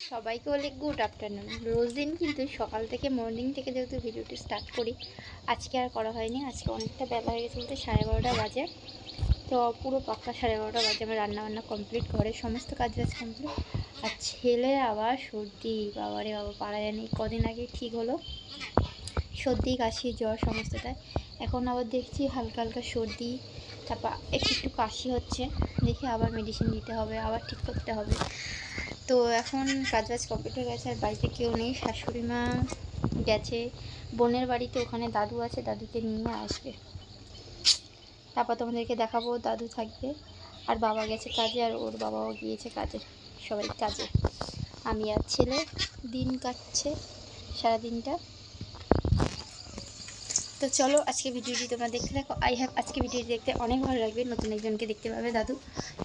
সবাইকে বলে good afternoon রোজ দিন কিন্তু সকাল থেকে মর্নিং থেকে যেহেতু ভিডিওটি স্টার্ট করি, আজকে আর করা হয়নি। আজকে অনেকটা বেলা হয়ে গেছে বলতে সাড়ে বারোটা বাজে। তো পুরো পাক্কা সাড়ে বারোটা বাজে। আমার রান্নাবান্না কমপ্লিট ঘরের সমস্ত কাজ বাজ কমপ্লিট আর ছেলে আবার সর্দি, বাবারে বাবা পারা জানি কদিন আগে ঠিক হলো। সর্দি, কাশি, জ্বর সমস্তটাই। এখন আবার দেখছি হালকা হালকা সর্দি, তারপর একটু একটু কাশি হচ্ছে। দেখি আবার মেডিসিন দিতে হবে, আবার ঠিক করতে হবে। তো এখন কাজ বাজ কমপ্লিট হয়ে গেছে, আর বাড়িতে কেউ নেই। শাশুড়ি মা গেছে। বোনের বাড়িতে ওখানে দাদু আছে, দাদুকে নিয়ে আসবে। তারপর তোমাদেরকে দেখাবো, দাদু থাকবে। আর বাবা গেছে কাজে, আর ওর বাবাও গিয়েছে কাজে, সবাই কাজে। আমি আর ছেলে, দিন কাটছে সারাদিনটা। তো চলো আজকে ভিডিওটি তোমরা দেখতে থাকো। আই হ্যাভ আজকে ভিডিওটি দেখতে অনেক ভালো লাগবে। নতুন একজনকে দেখতে পাবে, দাদু।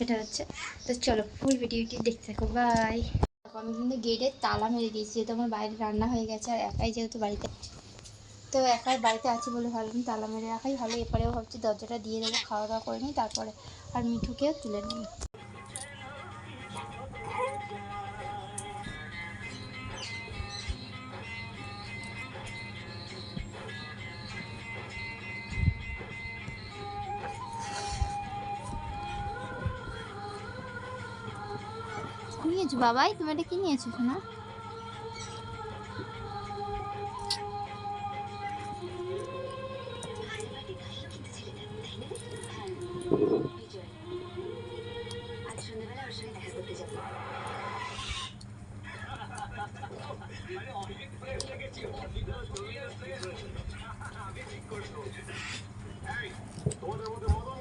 এটা হচ্ছে। তো চলো ফুল ভিডিওটি দেখতে থাকো। বাই আমি কিন্তু গেটে তালা মেরে দিয়েছি, যেহেতু আমার বাইরে রান্না হয়ে গেছে আর একাই যেহেতু বাড়িতে। তো একাই বাড়িতে আছি বলে ভাবলাম তালা মেরে রাখাই ভালো। এপারেও ভাবছি দরজাটা দিয়ে দেবো, খাওয়া দাওয়া করে নিই, তারপরে আর মিঠুকেও তুলে নেব। নিয়েছো বাবাই? তুমি এটা কি নিয়েছো শোনা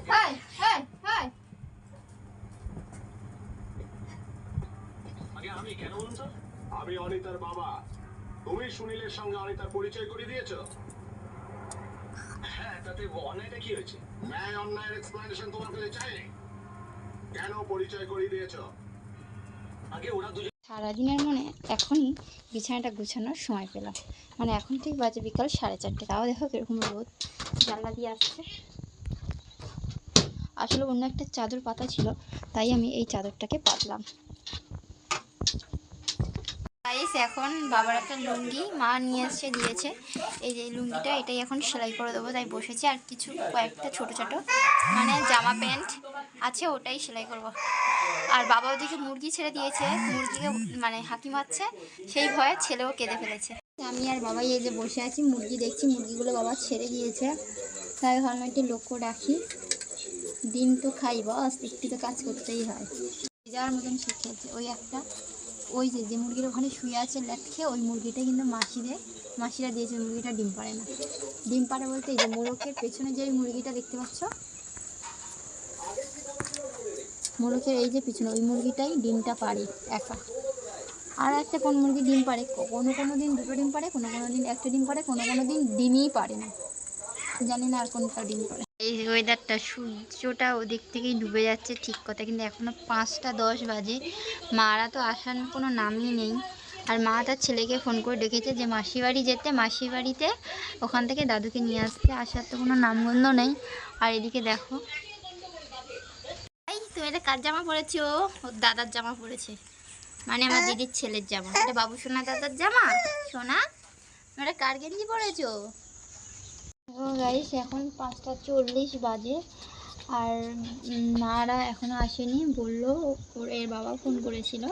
হাই হাই হাই আগে আমি কেন বলুন তো আমি অনিতার বাবা। তুমি সুনীলের সঙ্গে অনিতার পরিচয় করে দিয়েছ? হ্যাঁ তাতে অন্যায়টা কি হয়েছে? ন্যায় অন্যায়ের এক্সপ্লেনেশন তোমার কাছে চাইনি? কেন পরিচয় করিয়ে দিয়েছ? আগে ওরা দুজন সারাদিনের মনে এখনই বিছানাটা গুছানোর সময় পেলাম। মানে এখন ঠিক বাজে বিকাল সাড়ে চারটে। তাও দেখো কীরকম রোদ। জানলা দিয়ে আসছে। আসলে অন্য একটা চাদর পাতা ছিল, তাই আমি এই চাদরটাকে পাতলাম। গাইস এখন বাবার একটা লুঙ্গি, মা নিয়ে এসে দিয়েছে। এই যে লুঙ্গিটা, এটাই এখন সেলাই করে দেবো, তাই বসেছি। আর কিছু কয়েকটা ছোট ছোট মানে জামা প্যান্ট আছে, ওটাই সেলাই করব। আর বাবা ওদিকে মুরগি ছেড়ে দিয়েছে, মুরগিকে মানে হাঁকি মারছে, সেই ভয়ে ছেলেও কেঁদে ফেলেছে। আমি আর বাবাই এই যে বসে আছি, মুরগি দেখছি, মুরগিগুলো বাবা ছেড়ে দিয়েছে। তাই ভাবলাম একটু লক্ষ্য রাখি। দিন তো খাই, বস, একটু তো কাজ করতেই হয়। যাওয়ার মতন শিখেছে, ওই একটা ওই যে যে মুরগির ওখানে শুয়ে আছে ল্যাট খেয়ে ওই মুরগিটা কিন্তু মাসিদের মাসিরা দিয়েছে মুরগিটা ডিম পারে না। ডিম পারে বলতে এই যে মোরকের পেছনে যে মুরগিটা দেখতে পাচ্ছ? মোরকের এই যে পিছনে, ওই মুরগিটাই ডিমটা পারে একা। আর একটা কোন মুরগি ডিম পারে কোনো কোনো দিন দুটো ডিম পারে কোনো কোনো দিন একটা ডিম পারে কোনো কোনো দিন ডিমই পারে না। জানি না আর কোনটা ডিম পারে এই ওয়েদারটা সূর্যটা ওদিক থেকেই ডুবে যাচ্ছে ঠিক কথা, কিন্তু এখনও পাঁচটা দশ বাজে। মারা তো আসার কোনো নামই নেই। আর মা তার ছেলেকে ফোন করে ডেকেছে যে, মাসি বাড়ি যেতে, মাসি বাড়িতে ওখান থেকে দাদুকে নিয়ে আসতে। আসার তো কোনো নামগন্ধ নেই। আর এদিকে দেখো। তুমি এটা কার জামা পরেছো? ওর দাদার জামা পরেছে। মানে আমার দিদির ছেলের জামা। এটা বাবু সোনা দাদার জামা? সোনা এটা কার গেঞ্জি পরেছো? ও গাইস এখন পাঁচটা চল্লিশ বাজে। আর মারা এখনও আসেনি, বলল ওর, এর বাবা ফোন করেছিল।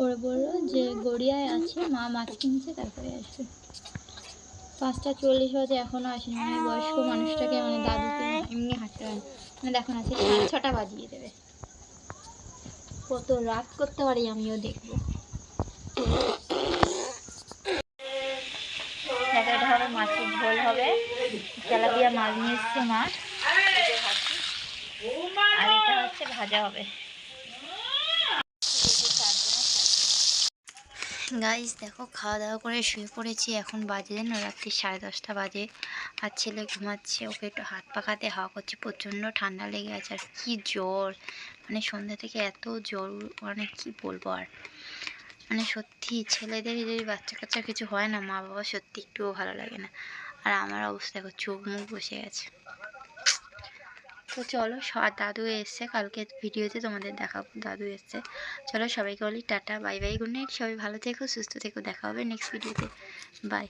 ওরা বলল যে, গড়িয়ায় আছে, মা মাছ কিনছে, তারপরে আসবে পাঁচটা চল্লিশ বাজে, এখনও আসেনি। মানে বয়স্ক মানুষটাকে মানে দাদুকে এমনি হাঁটতে হয়। মানে দেখুন আছে সাড়ে ছটা বাজিয়ে দেবে। কত রাত করতে পারি আমিও দেখব দেখো এটা হবে মাছের ঝোল হবে হবে। গাইস দেখো, খাওয়া দাওয়া করে শুয়ে পড়েছি। এখন বাজে না রাত্রি সাড়ে দশটা বাজে। আর ছেলে ঘুমাচ্ছে, ওকে একটু হাত পাখাতে হাওয়া করছে। প্রচণ্ড ঠান্ডা লেগে আছে, আর কি জ্বর! মানে সন্ধ্যা থেকে এত জ্বর মানে কি বলব আর? মানে সত্যি, ছেলেদের যদি বাচ্চা কাচ্চা কিছু হয় না মা বাবা সত্যি একটুও ভালো লাগে না। আর আমার অবস্থা দেখো, চোখ মুখ বসে গেছে। তো চলো, স- দাদু এসছে কালকে ভিডিওতে তোমাদের দেখাবো, দাদু এসছে। চলো, সবাইকে বলি tata, bye bye, good night, সবাই ভালো থেকো, সুস্থ থেকো, দেখা হবে নেক্সট ভিডিওতে বাই